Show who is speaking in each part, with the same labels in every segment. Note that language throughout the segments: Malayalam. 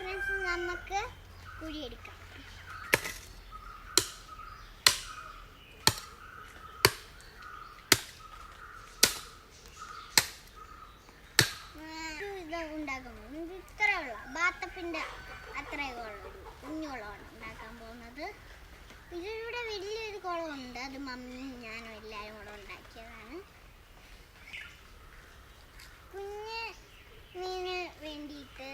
Speaker 1: ഫ്രണ്ട്സ് നമുക്ക് കുഴിയെടുക്കാം. പോകുന്നത് ഇത്രേ ഉള്ളൂ. ബാത്തപ്പിന്റെ അത്രേ ഉള്ളൂ. കുഞ്ഞുകുളമാണ് ഉണ്ടാക്കാൻ പോകുന്നത്. ഇതിലൂടെ വലിയൊരു കുളമുണ്ട്. അത് മമ്മിയും ഞാനും എല്ലാവരും കൂടെ ഉണ്ടാക്കിയതാണ്. കുഞ്ഞ് മീന് വേണ്ടിയിട്ട്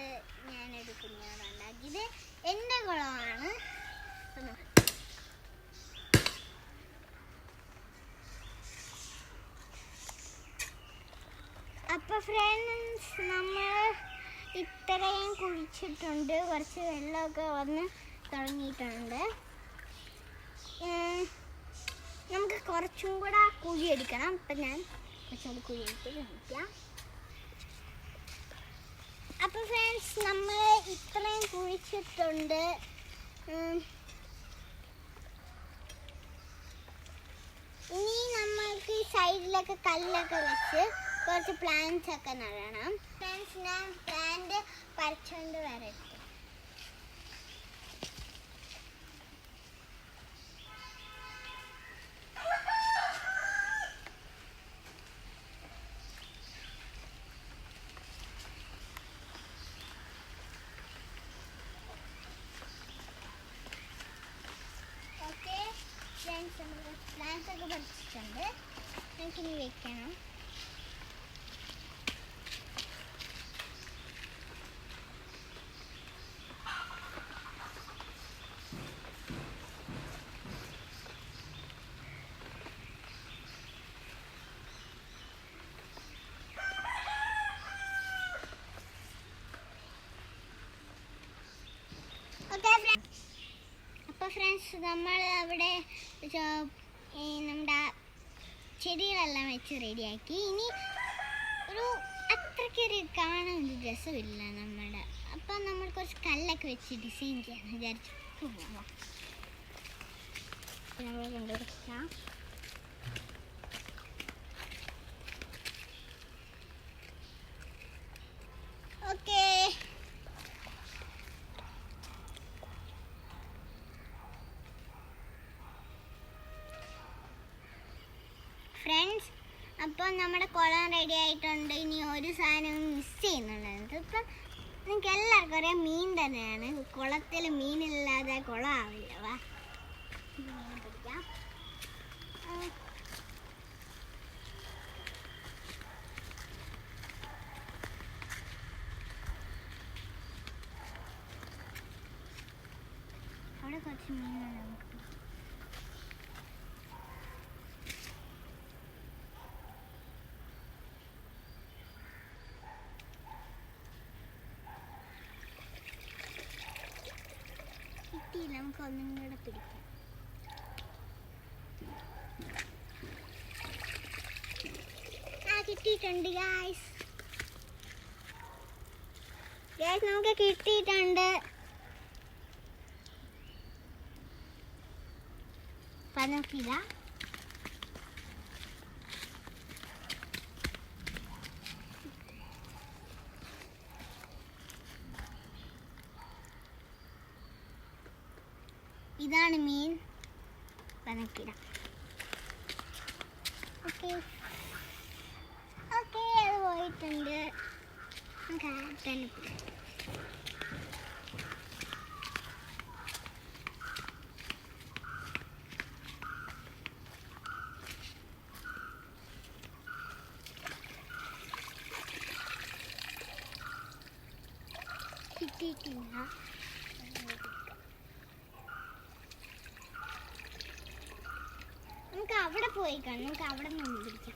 Speaker 1: ഫ്രണ്ട്സ് നമ്മൾ ഇത്രയും കുഴിച്ചിട്ടുണ്ട് കുറച്ച് വെള്ളമൊക്കെ വന്ന് തുടങ്ങിയിട്ടുണ്ട്. നമുക്ക് കുറച്ചും കൂടെ കുഴി എടുക്കണം. അപ്പം ഞാൻ കുറച്ചുകൂടി കുഴി എടുത്ത് കാണിക്കാം. അപ്പോൾ ഫ്രണ്ട്സ് നമ്മൾ ഇത്രയും കുഴിച്ചിട്ടുണ്ട്. ഇനി നമ്മൾക്ക് ഈ സൈഡിലൊക്കെ കല്ലൊക്കെ വെച്ച് കുറച്ച് പ്ലാന്റ്സ് ഒക്കെ നടണം. ഫ്രണ്ട്സ് ഞാൻ പ്ലാന്റ് പറിച്ചുകൊണ്ട് വരട്ടെ. ഫ്രണ്ട്സ് നമ്മൾ ഒക്കെ പഠിച്ചിട്ടുണ്ട് നമുക്കിനി വെക്കണം ഓക്കെ ഫ്രണ്ട്സ് അപ്പോൾ നമ്മൾ അവിടെ നമ്മുടെ ചെടികളെല്ലാം വെച്ച് റെഡിയാക്കി ഇനി ഒരു അത്രയ്ക്കൊരു കാണാൻ ഒരു രസമില്ല നമ്മുടെ അപ്പം നമ്മൾ കുറച്ച് കല്ലൊക്കെ വെച്ച് ഡിസൈൻ ചെയ്യാൻ വിചാരിച്ചു. നമ്മൾ കൊണ്ടുവരാം ഓക്കേ ഫ്രണ്ട്സ് അപ്പോൾ നമ്മുടെ കുളം റെഡി ആയിട്ടുണ്ട്. ഇനി ഒരു സാധനവും മിസ് ചെയ്യുന്നുണ്ട് ഇപ്പം നിങ്ങൾക്ക് എല്ലാവർക്കും അറിയാം മീൻ തന്നെയാണ്. കുളത്തിൽ മീനില്ലാതെ കുളം ആവില്ല. വാ. അവിടെ കുറച്ച് മീനുണ്ട് നമുക്ക് പിടിക്കാം. കിട്ടിയില്ല. നമുക്ക് ഒന്നും കൂടെ പിടിക്കാം. ആ കിട്ടിയിട്ടുണ്ട് ഗായ്സ് ഗായ്സ് നമുക്ക് കിട്ടിയിട്ടുണ്ട്. പനക്കില ഇതാണ് മീൻ. പനക്കിട ഓക്കെ. ഓക്കെ അത് പോയിട്ടുണ്ട്. നമുക്ക്. കിട്ടിയിട്ടില്ല. നമുക്ക് അവിടെ പോയി കാണാം. നമുക്ക് അവിടെ നിന്ന് പിടിക്കാം.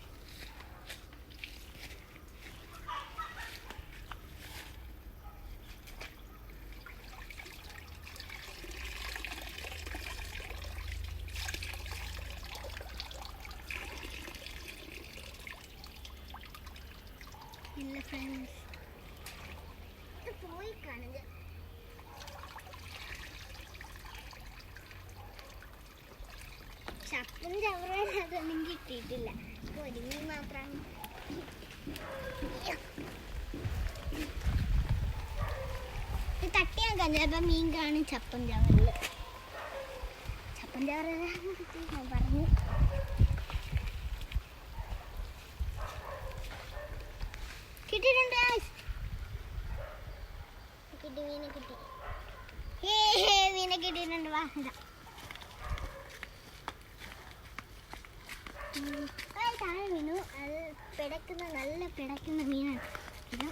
Speaker 1: ഇല്ല ഫ്രണ്ട്സ് പോയി കാണുക അതൊന്നും കിട്ടിയിട്ടില്ല. മീൻ പറഞ്ഞു. കിട്ടിയിട്ടുണ്ട് മീനെ കിട്ടി. മീനെ കിട്ടിയിട്ടുണ്ട്. വാ ഇതാ. ഉം, ആ താഴെ അത് പിടക്കുന്ന നല്ല പിടക്കുന്ന മീനാണ് ഇത്